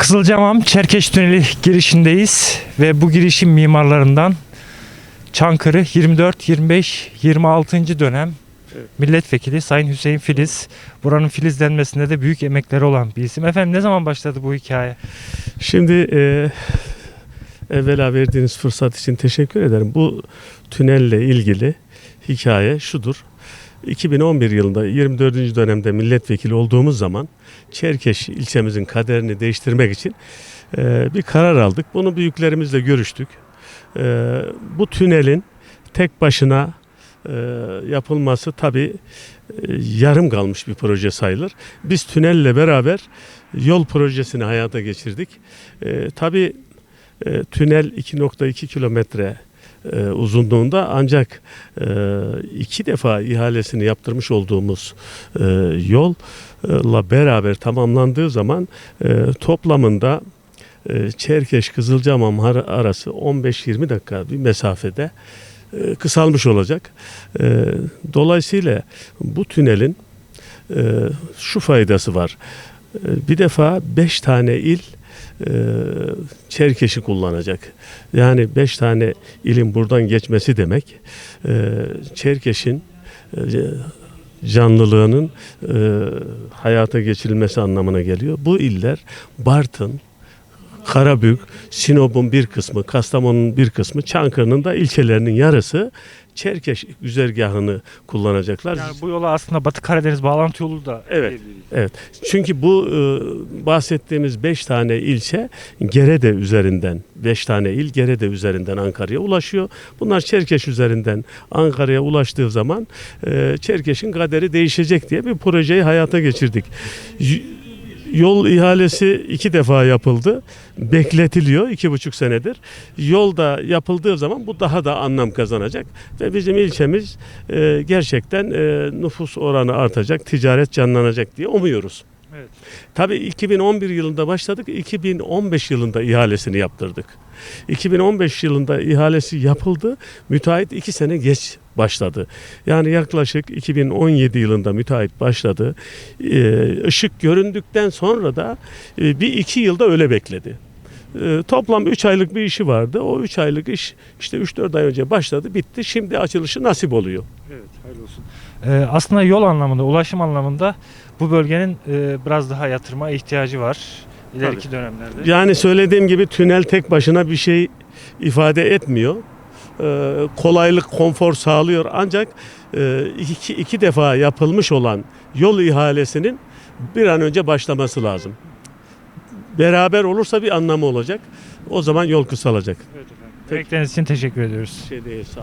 Kızılcamam Çerkeş Tüneli girişindeyiz ve bu girişin mimarlarından Çankırı 24, 25, 26. dönem milletvekili Sayın Hüseyin Filiz. Buranın filizlenmesinde de büyük emekleri olan bir isim. Efendim ne zaman başladı bu hikaye? Şimdi e, evvela verdiğiniz fırsat için teşekkür ederim. Bu tünelle ilgili hikaye şudur. 2011 yılında 24. dönemde milletvekili olduğumuz zaman Çerkeş ilçemizin kaderini değiştirmek için e, bir karar aldık. Bunu büyüklerimizle görüştük. E, bu tünelin tek başına e, yapılması tabii yarım kalmış bir proje sayılır. Biz tünelle beraber yol projesini hayata geçirdik. Tabii tünel 2.2 kilometre e, uzunluğunda ancak e, iki defa ihalesini yaptırmış olduğumuz e, yolla beraber tamamlandığı zaman e, toplamında e, Çerkeş Kızılcahamam ar- arası 15-20 dakika bir mesafede e, kısalmış olacak. E, dolayısıyla bu tünelin e, şu faydası var. E, bir defa 5 tane il e, Çerkeş'i kullanacak. Yani 5 tane ilin buradan geçmesi demek e, Çerkeş'in e, canlılığının e, hayata geçirilmesi anlamına geliyor. Bu iller Bartın, Karabük, Sinop'un bir kısmı, Kastamonu'nun bir kısmı, Çankırı'nın da ilçelerinin yarısı Çerkeş güzergahını kullanacaklar. Yani bu yola aslında Batı Karadeniz bağlantı yolu da Evet. Evet. Çünkü bu e, bahsettiğimiz 5 tane ilçe Gerede üzerinden 5 tane il Gerede üzerinden Ankara'ya ulaşıyor. Bunlar Çerkeş üzerinden Ankara'ya ulaştığı zaman e, Çerkeş'in kaderi değişecek diye bir projeyi hayata geçirdik. Y- Yol ihalesi iki defa yapıldı. Bekletiliyor iki buçuk senedir. Yol da yapıldığı zaman bu daha da anlam kazanacak. Ve bizim ilçemiz e, gerçekten e, nüfus oranı artacak, ticaret canlanacak diye umuyoruz. Evet. Tabii 2011 yılında başladık, 2015 yılında ihalesini yaptırdık. 2015 yılında ihalesi yapıldı, müteahhit iki sene geç başladı. Yani yaklaşık 2017 yılında müteahhit başladı. Ee, ışık göründükten sonra da e, bir iki yılda öyle bekledi. Ee, toplam 3 aylık bir işi vardı. O 3 aylık iş işte 3-4 ay önce başladı, bitti. Şimdi açılışı nasip oluyor. Evet, hayırlı olsun. Ee, aslında yol anlamında, ulaşım anlamında bu bölgenin e, biraz daha yatırıma ihtiyacı var ileriki dönemlerde. Yani söylediğim gibi tünel tek başına bir şey ifade etmiyor. Ee, kolaylık, konfor sağlıyor. Ancak e, iki, iki defa yapılmış olan yol ihalesinin bir an önce başlaması lazım. Beraber olursa bir anlamı olacak. O zaman yol kısalacak. Evet efendim. Emekleriniz için teşekkür ediyoruz. Şey değil, sağ